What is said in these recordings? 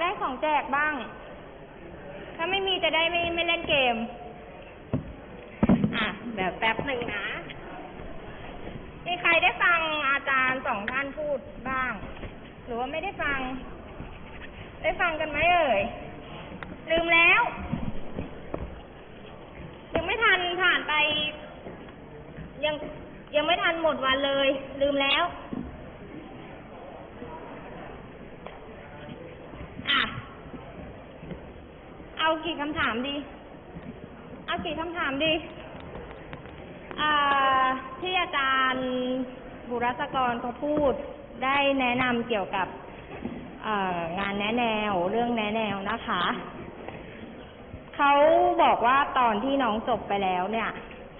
ได้ของแจกบ้าง ถ้าไม่มีจะได้ไม่ไม่เล่นเกม อะแบบแป๊บหนึ่งนะ มีใครได้ฟังอาจารย์สองท่านพูดบ้าง หรือว่าไม่ได้ฟัง ได้ฟังกันไหมเอ่ย ลืมแล้ว ยังไม่ทันผ่านไป ยังยังไม่ทันหมดวันเลย ลืมแล้ว อะ เอากี่คำถามดี เอากี่คำถามดีที่อาจารย์บุรัศกรเขาพูดได้แนะนำเกี่ยวกับงานแนะแนวเรื่องแนะแนวนะคะเขาบอกว่าตอนที่น้องจบไปแล้วเนี่ย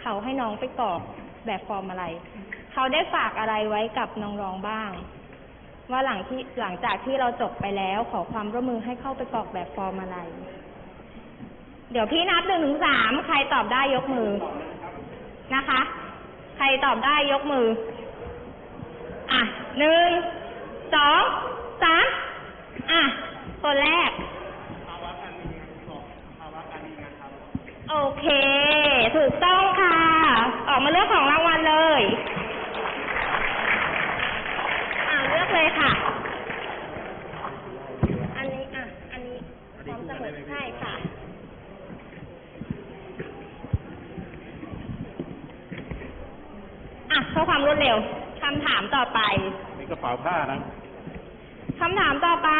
เขาให้น้องไปกรอกแบบฟอร์มอะไร เขาได้ฝากอะไรไว้กับน้องๆบ้าง ว่าหลังที่หลังจากที่เราจบไปแล้วขอความร่วมมือให้เข้าไปกรอกแบบฟอร์มอะไร เดี๋ยวพี่นับหนึ่งถึงสามใครตอบได้ยกมือนะคะ ใครตอบได้ยกมือ อะหนึ่งสองสามอะคนแรกโอเค ถูกต้องค่ะ ออกมาเลือกของรางวัลเลย อ่าเลือกเลยค่ะ อันนี้อะ อันนี้พร้อมสมุดใช่ค่ะ อะเพื่อความรวดเร็วคำถามต่อไปมีกระเป๋าผ้านะคำถามต่อไป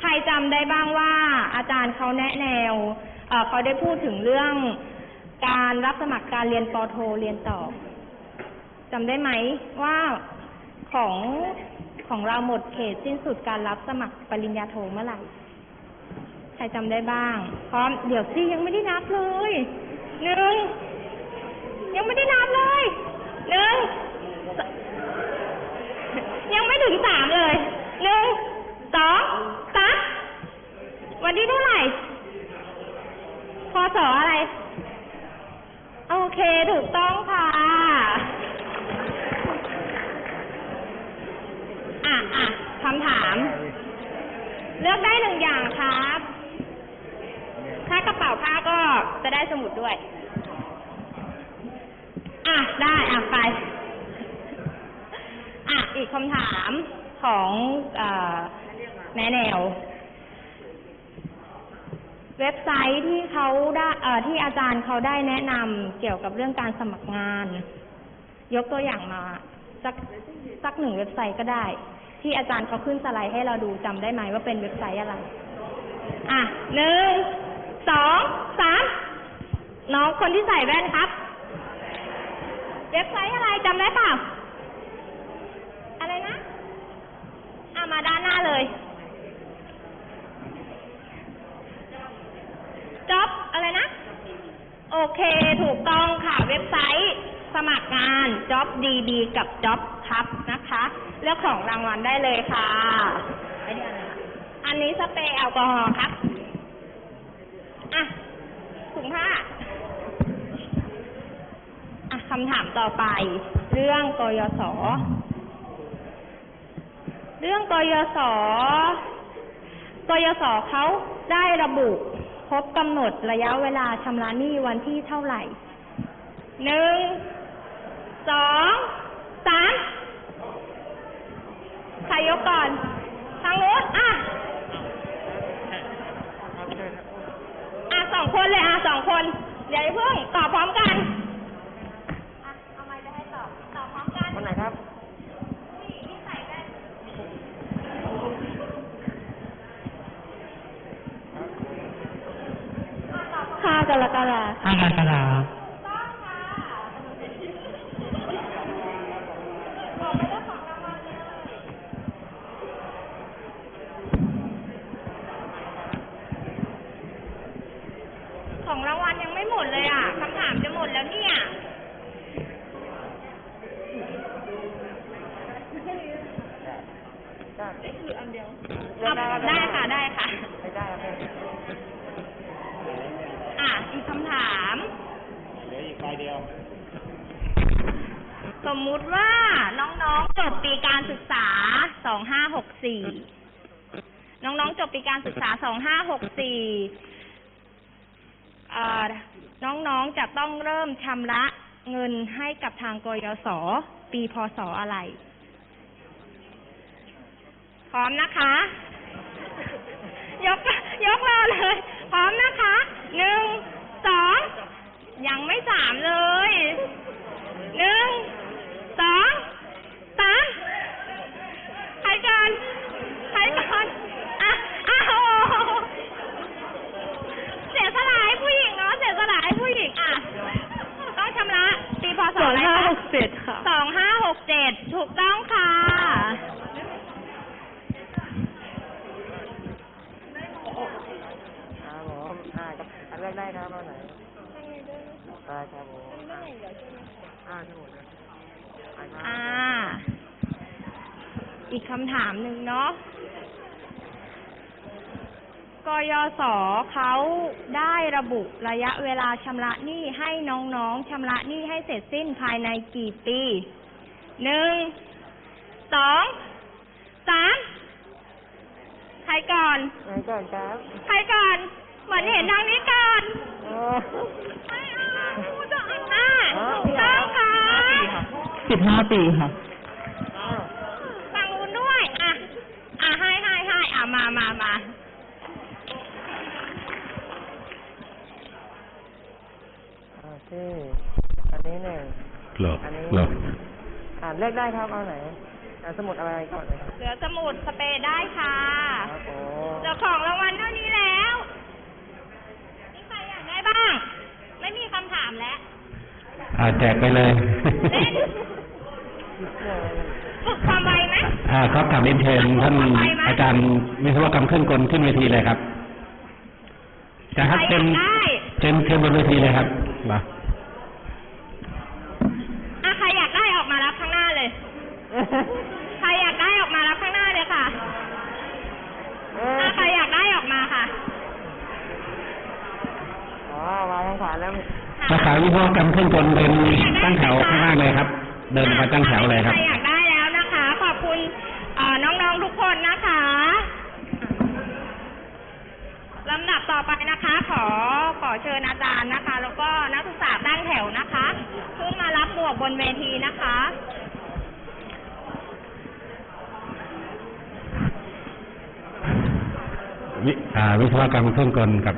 ใครจำได้บ้างว่า อาจารย์เขาแนะแนวเอ่อเขาได้พูดถึงเรื่อง การรับสมัครการเรียนปอโทเรียนต่อจำได้ไหมว่าของของเราหมดเขตสิ้นสุดการรับสมัครปริญญาโทเมื่อไหร่ ใครจำได้บ้าง พร้อม เดี๋ยวสิยังไม่ได้นับเลยหนึ่งยังไม่ได้นับเลย หนึ่งยังไม่ถึงสามเลยหนึ่งสองสามวันที่เท่าไหร่พศอะไร โอเคถูกต้องค่ะอะอะคำถาม เลือกได้หนึ่งอย่างครับ ถ้ากระเป๋าผ้าก็จะได้สมุดด้วย อะได้อะไป อะอีกคำถามของอแนะแนว เว็บไซต์ที่เขาได้ที่อาจารย์เขาได้แนะนำเกี่ยวกับเรื่องการสมัครงาน ยกตัวอย่างมา สักสักหนึ่งเว็บไซต์ก็ได้ ที่อาจารย์เขาขึ้นสไลด์ให้เราดูจำได้ไหมว่าเป็นเว็บไซต์อะไร อะหนึ่งสองสามน้องคนที่ใส่แว่นครับ ว็บไซต์อะไรจำได้เปล่า อะไรนะอะมาด้านหน้าเลย จ็อบอะไรนะ โอเค ถูกต้องค่ะเว็บไซต์สมัครงานจ็อบดีดีกับจ็อบครับนะคะ เลือกของรางวัลได้เลยค่ะ อันนี้อะไรคะอันนี้สเปรย์แอลกอฮอล์ครับ อะถุงผ้า อะคำถามต่อไป เรื่องกยศเรื่องกยศกยศเขาได้ระบุครบกำหนดระยะเวลาชำระหนี้วันที่เท่าไหร่ หนึ่ง สอง สาม ใครยกก่อน ทางนู้นอะ อะสองคนเลยอะสองคน เดี๋ยวเพิ่งตอบพร้อมกัน อะ เอาไมค์ไปให้ตอบ ตอบพร้อมกัน วันไหนครับ ที่ที่ใส่แว่นห้ากร ก การศึกษา 2564เอ่อน้องๆจะต้องเริ่มชำระเงินให้กับทางกยศปีพศอะไร พร้อมนะคะ ยกยกรอเลย พร้อมนะคะหนึ่งสองยังไม่สามเลยหนึ่งสองสามใครก่อนใครก่อนอะอ้าวเสียสละให้ผู้หญิงเนาะ เสียสละให้ผู้หญิงอะ ต้องชำ ระปีพศอะไรคะค่ะ สองห้าหกเจ็ดถูกต้องค่ะ ครับผมอ่าครับอันแรกได้ครับเอาไหนได้ครับผมอ่าอ่าทั้งหมดเลยอ่าครับอ่า อีกคำถามหนึ่งเนาะ กยศเขาได้ระบุระยะเวลาชำระหนี้ให้น้องๆชำระหนี้ให้เสร็จสิ้นภายในกี่ปีหนึ่งสองสามใครก่อนไงก่อนครับใครก่อน เหมือนเห็นทางนี้ก่อนเออไม่เอาพูดจะเอาหน้าถูกต้องค่ะสิบห้าปีค่ะฝั่งนู้นด้วย อะ อะให้ให้ให้อะมามามา โอเคอันนี้หนึ่งเหรออันนี้เหรออ่านเลขได้ครับเอาไหนอ่านสมุดอะไรก่อนเลยครับเหลือสมุดสเปรย์ได้ค่ะครับผมเจ้าของรางวัลเท่านี้แล้วนี่ใครอยากได้บ้าง ไม่มีคำถามแล้วอ่าแจกไปเลยเล่นฝึกความไวไหมอ่าครับถามเรียนเชิญท่านอาจารย์วิศวกรรมเครื่องกลขึ้นเวทีเลยครับจะครับใครเชิอยาญกได้เชิญเชิญบนเวทีเลยครับ มาอะใครอยากได้ออกมารับข้างหน้าเลย ใครอยากได้ออกมารับข้างหน้าเลยค่ะเอออะใครอยากได้ออกมาค่ะ อ๋อมาทางขวาแล้วสาขาวิศวกรรมเครื่องกลเดินตั้งแถวข้างล่างเลยครับ เดินมาตั้งแถวเลยครับ ใครอยากได้แล้วนะคะ ขอบคุณเอ่อน้องๆทุกคนนะคะลำดับต่อไปนะคะ ขอขอเชิญอาจารย์นะคะ แล้วก็นักศึกษาตั้งแถวนะคะขึ้น มารับหมวกบนเวทีนะคะวิอ่าวิศวกรรมเครื่องกลกับ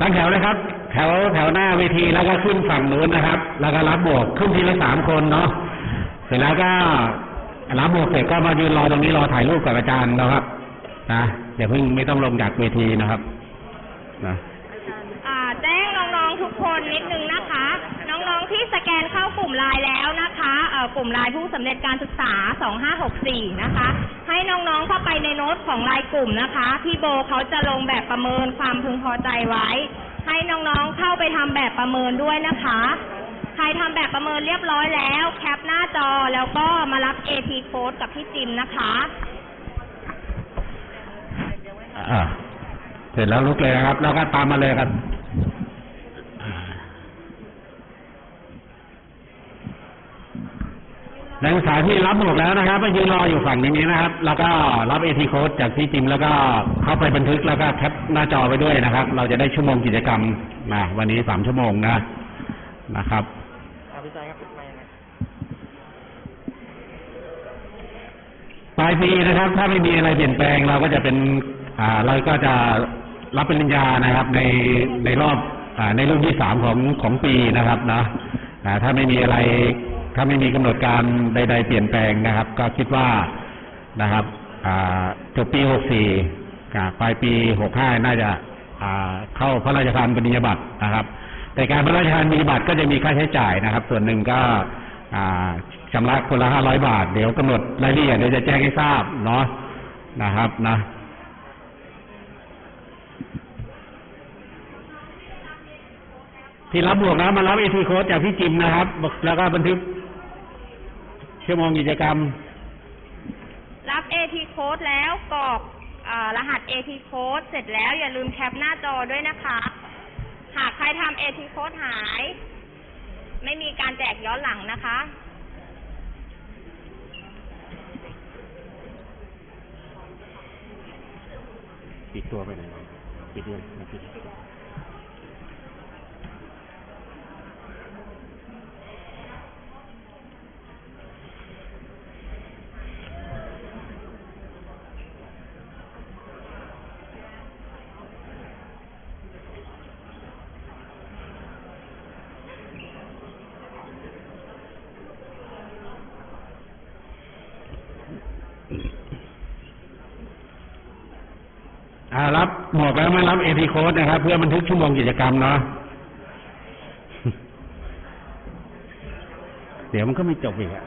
ตั้งแถวเลยครับ แถวแถวหน้าเวทีแล้วก็ขึ้นฝั่งนู้นนะครับ แล้วก็รับบวกขึ้นทีละสามคนเนาะเสร็จแล้วก็รับบวกเสร็จก็มายืนรอตรงนี้รอถ่ายรูปกับอาจารย์นะครับนะอย่าเพิ่งไม่ต้องลงจากเวทีนะครับนะอ่าแจ้งน้องๆทุกคน ที่สแกนเข้ากลุ่มไลน์แล้วนะคะเอ่อกลุ่มไลน์ผู้สำเร็จการศึกษา 2564 นะคะ ให้น้องๆเข้าไปในโน้ตของไลน์กลุ่มนะคะ พี่โบเขาจะลงแบบประเมินความพึงพอใจไว้ ให้น้องๆเข้าไปทำแบบประเมินด้วยนะคะ ใครทำแบบประเมินเรียบร้อยแล้ว แคปหน้าจอแล้วก็มารับ AT code กับพี่จิมนะคะอ่าเสร็จแล้วลุกเลยนะครับ แล้วก็ตามมาเลยครับอ่า นักศึกษาที่รับหมวกแล้วนะครับไปยืนรออยู่ฝั่งนี้นะครับ แล้วก็รับเอทีโค้ดจากพี่จิมแล้วก็เข้าไปบันทึกแล้วก็แคปหน้าจอไปด้วยนะครับ เราจะได้ชั่วโมงกิจกรรมนะวันนี้สามชั่วโมงนะนะครับเอาพี่ชายครับปิดไมค์หนะปลายปีนะครับ ถ้าไม่มีอะไรเปลี่ยนแปลงเราก็จะเป็นอ่าเราก็จะรับปริญญานะครับ ในในรอบอ่าในรุ่นที่สามของของปีนะครับนะอ่าถ้าไม่มีอะไร ถ้าไม่มีกำหนดการใด ๆ เปลี่ยนแปลงนะครับ ก็คิดว่านะครับจบปีหกสี่ปลายปีหกห้าน่าจะเข้าพระราชทานปริญญาบัตรนะครับ แต่การพระราชทานปริญญาบัตรก็จะมีค่าใช้จ่ายนะครับ ส่วนหนึ่งก็อ่าชำระคนละห้าร้อยบาท เดี๋ยวกำหนดรายละเอียดเดี๋ยวจะแจ้งให้ทราบเนาะนะครับนะที่รับบวกนะมารับเอทีโค้ดจากพี่จิมนะครับ แล้วก็บันทึก ชั่วโมงกิจกรรม รับ AT code แล้วกรอกเออรหัส AT code เสร็จแล้วอย่าลืมแคปหน้าจอด้วยนะคะ หากใครทำ AT code หาย ไม่มีการแจกย้อนหลังนะคะ ปิดตัวไปไหนอยปิดยังไม่ปิด อ่ารับบอกแล้วไม่รับเอทีโค้ดนะครับ เพื่อบันทึกชั่วโมงกิจกรรมเนาะเดี๋ยวมันก็ไม่จบอีกอะ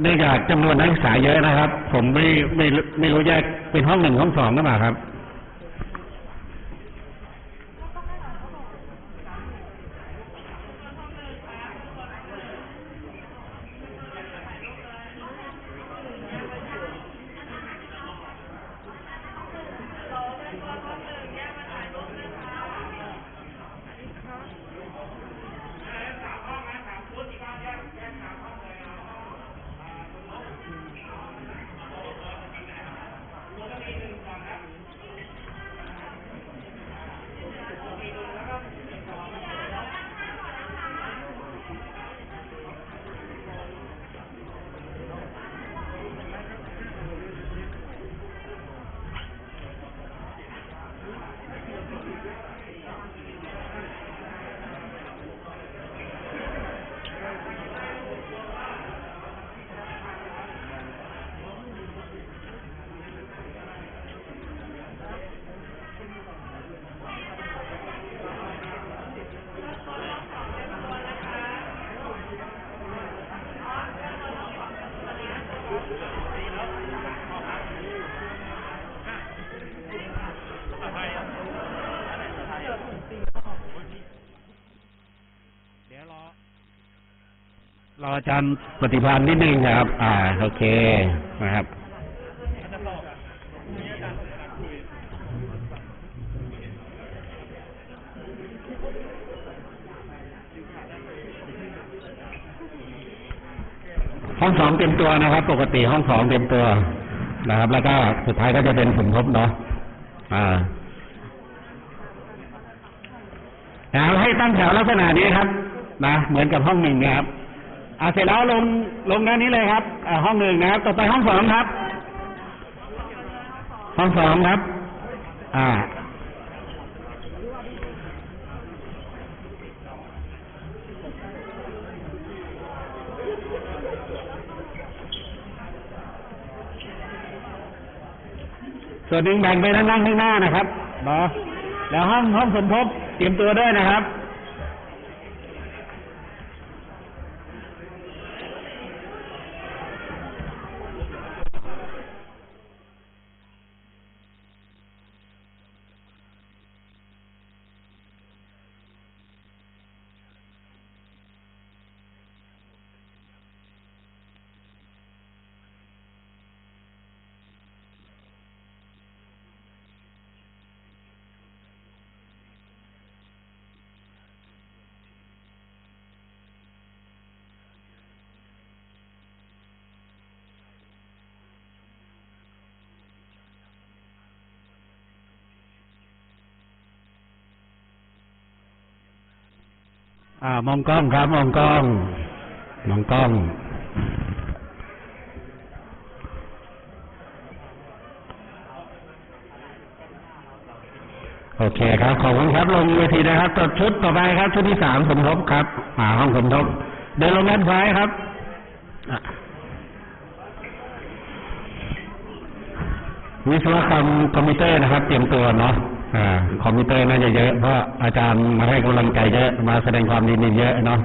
เนื่องจากจำนวนนักศึกษาเยอะนะครับ ผมไม่ไม่ไม่รู้แยกเป็นห้องหนึ่งห้องสองหรือเปล่าครับ รอออาจารย์ปฏิพันธ์นิดนึงครับ อ่า โอเค นะครับ ห้องสองเต็มตัวนะครับ ปกติห้องสองเต็มตัวนะครับ แล้วก็สุดท้ายก็จะเป็นสมทบเนาะอ่าเอาให้ตั้งแถวลักษณะนี้ครับนะเหมือนกับห้องหนึ่งนะครับอ่าเสร็จแล้วลงลงด้านนี้เลยครับอ่าห้องหนึ่งนะครับ ต่อไปห้องสองครับ ห้องสองครับ อ่า ส่วนหนึ่งแบ่งไปนั่งนั่งข้างหน้านะครับเนาะแล้วห้องห้องสมทบเตรียมตัวด้วยนะครับ อ่ามองกล้องครับ มองกล้องมองกล้อง โอเคครับ ขอบคุณครับ ลงเวทีนะครับต่อชุดต่อไปครับ ชุดที่สามสมทบครับหาห้องสมทบ เดินลงด้านซ้ายครับวิศวกรรมคอมพิวเตอร์นะครับ เตรียมตัวเนาะ คอมพิวเตอร์น่าจะเยอะเพราะอาจารย์มาให้กำลังใจเยอะมาแสดงความดีนี่เยอะเนาะ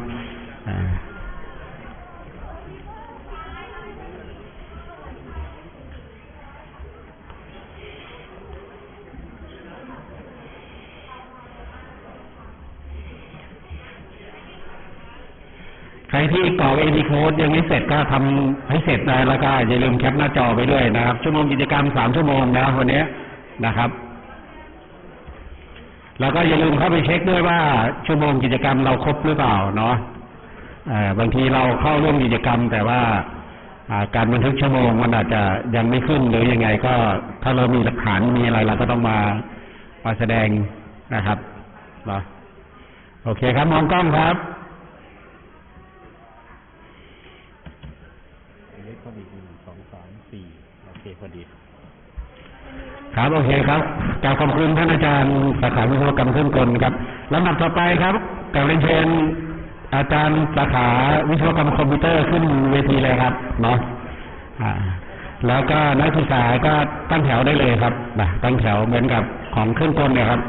ใครที่กรอก AD code ยังไม่เสร็จก็ทำให้เสร็จนะแล้วก็อย่าลืมแคปหน้าจอไปด้วยนะครับ ชั่วโมงกิจกรรมสามชั่วโมงนะวันนี้นะครับ แล้วก็อย่าลืมเข้าไปเช็คด้วยว่าชั่วโมงกิจกรรมเราครบหรือเปล่าเนาะบางทีเราเข้าร่วมกิจกรรม แต่ว่าการบันทึกชั่วโมงมันอาจจะยังไม่ขึ้นหรือยังไงก็ถ้าเรามีหลักฐานมีอะไรเราก็ต้องมามาแสดงนะครับเนาะโอเคครับมองกล้องครับเล็กพอดีหนึ่งสองสามสี่โอเคพอดี ครับโอเคครับกราบขอบคุณท่านอาจารย์สาขาวิศวกรรมเครื่องกลครับลำดับต่อไปครับกาบเรียนเชิญอาจารย์สาขาวิศวกรรมคอมพิวเตอร์ขึ้นเวทีเลยครับเนาะแล้วก็นักศึกษาก็ตั้งแถวได้เลยครับนะตั้งแถวเหมือนกับของเครื่องกลเนี่ยครับ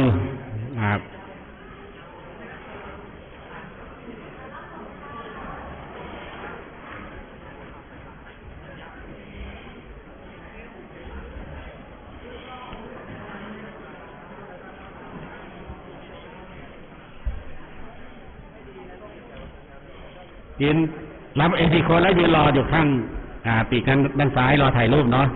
นครับยืนรับเอทีโคนแล้วยืนรออยู่ข้างปีกนด้านซ้ายรอถ่ายรูปเนาะ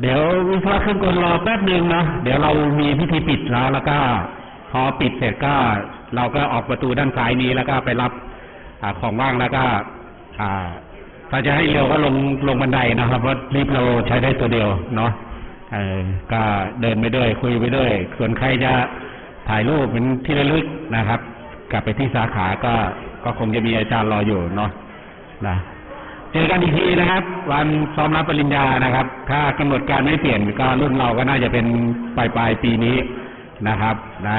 เดี๋ยววิศวะเครื่องกลรอแป๊บหนึ่งนะเดี๋ยวเรามีพิธีปิดแล้วแล้วก็ พอปิดเสร็จก็ เราก็ออกประตูด้านซ้ายนี้แล้วก็ไปรับอของว่างแล้วก็ถ้าจะให้เร็วก็ลงลงบันไดนะครับเพราะลิฟเราใช้ได้ตัวเดียวเนาะก็เดินไปด้วยคุยไปด้วยส่วนใครจะถ่ายรูปเป็นที่ระลึกนะครับ กลับไปที่สาขาก็ก็คงจะมีอาจารย์รออยู่เนาะนะ จอกันอีกทีนะครับ วันซ้อมรับปริญญานะครับ ถ้ากำหนดการไม่เปลี่ยนก็รุ่นเราก็น่าจะเป็นปลายปลายๆปีนี้นะครับนะ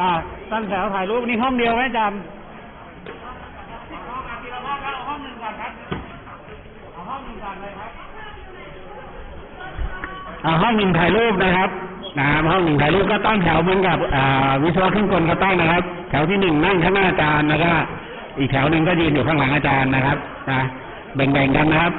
อ่าตั้งแถวถ่ายรูปนี่ห้องเดียวไหมอาจารย์อ่าห้องหนึ่งถ่ายรูปนะครับ นะห้องหนึ่งถ่ายรูปก็ตั้งแถวเหมือนกับวิศวะเครื่องกลก็ตั้งนะครับ แถวที่หนึ่งนั่งข้างหน้าอาจารย์แล้วก็อีกแถวหนึ่งก็ยืนอยู่ข้างหลังอาจารย์นะครับนะแบ่งๆกันนะครับ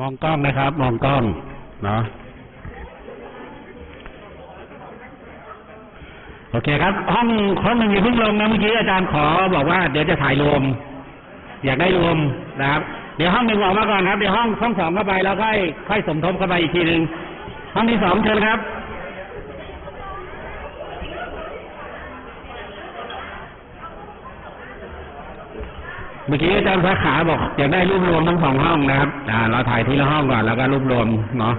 มองกล้องนะครับ มองกล้องเนาะโอเคครับ ห้องห้องหนึ่งอย่าเพิ่งลงนะเมื่อกี้อาจารย์ขอบอกว่าเดี๋ยวจะถ่ายรวม อยากได้รวมนะครับ เดี๋ยวห้องหนึ่งออกมาก่อนครับเดี๋ยวห้องห้องสองเข้าไปแล้วค่อยค่อยสมทบเข้าไปอีกทีหนึ่งห้องที่สองเชิญครับ เมื่อกี้อาจารย์สาขาบอกอยากได้รูปรวมทั้งสองห้องนะครับ อ่า เราถ่ายทีละห้องก่อนแล้วก็รูปรวมเนาะ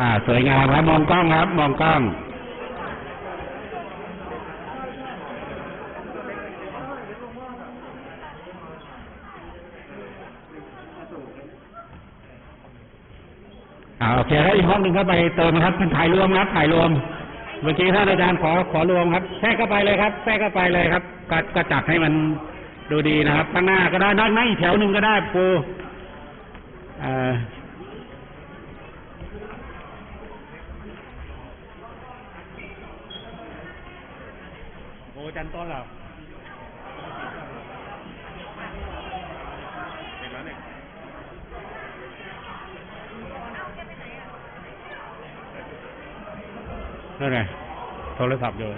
อ่า สวยงามครับ มองกล้องครับ มองกล้อง อ่าโอเคครับอีกห้องหนึ่งเข้าไปเติมนะครับเป็นถ่ายรวมครับถ่ายรวม เมื่อกี้ท่านอาจารย์ขอขอรวมครับแทรกเข้าไปเลยครับแทรกเข้าไปเลยครับก็ก็จัดให้มันดูดีนะครับข้างหน้าก็ได้ด้านหน้าอีกแถวหนึ่งก็ได้ปูอ่อโอ้จันต้นเหรอเด็กแล้วเนี่ย นั่นไงโทรศัพท์อยู่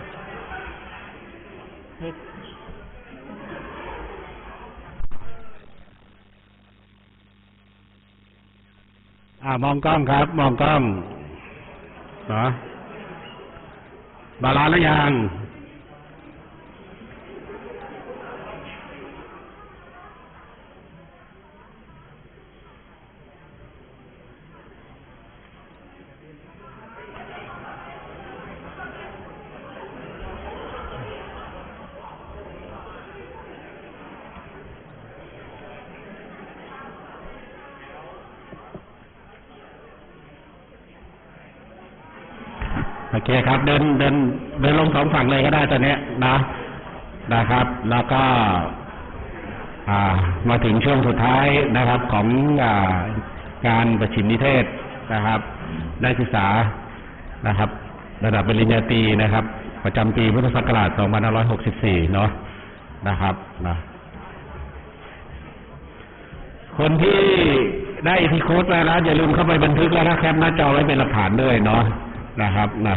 อ่ามองกล้องครับ มองกล้องเหรอบาลานหรือยัง โอเคครับ เดินเดินเดินลงสองฝั่งเลยก็ได้ตอนนี้นะนะครับ แล้วก็อ่ามาถึงช่วงสุดท้ายนะครับของอ่าการประชิมนิเทศนะครับ ได้ศึกษานะครับ ระดับปริญญาตรีนะครับ ประจำปีพุทธศักราช 2564 เนาะนะครับนะคนที่ได้ที่โค้ดมาแล้วอย่าลืมเข้าไปบันทึกแล้วก็แคปหน้าจอไว้เป็นหลักฐานด้วยเนาะนะครับนะ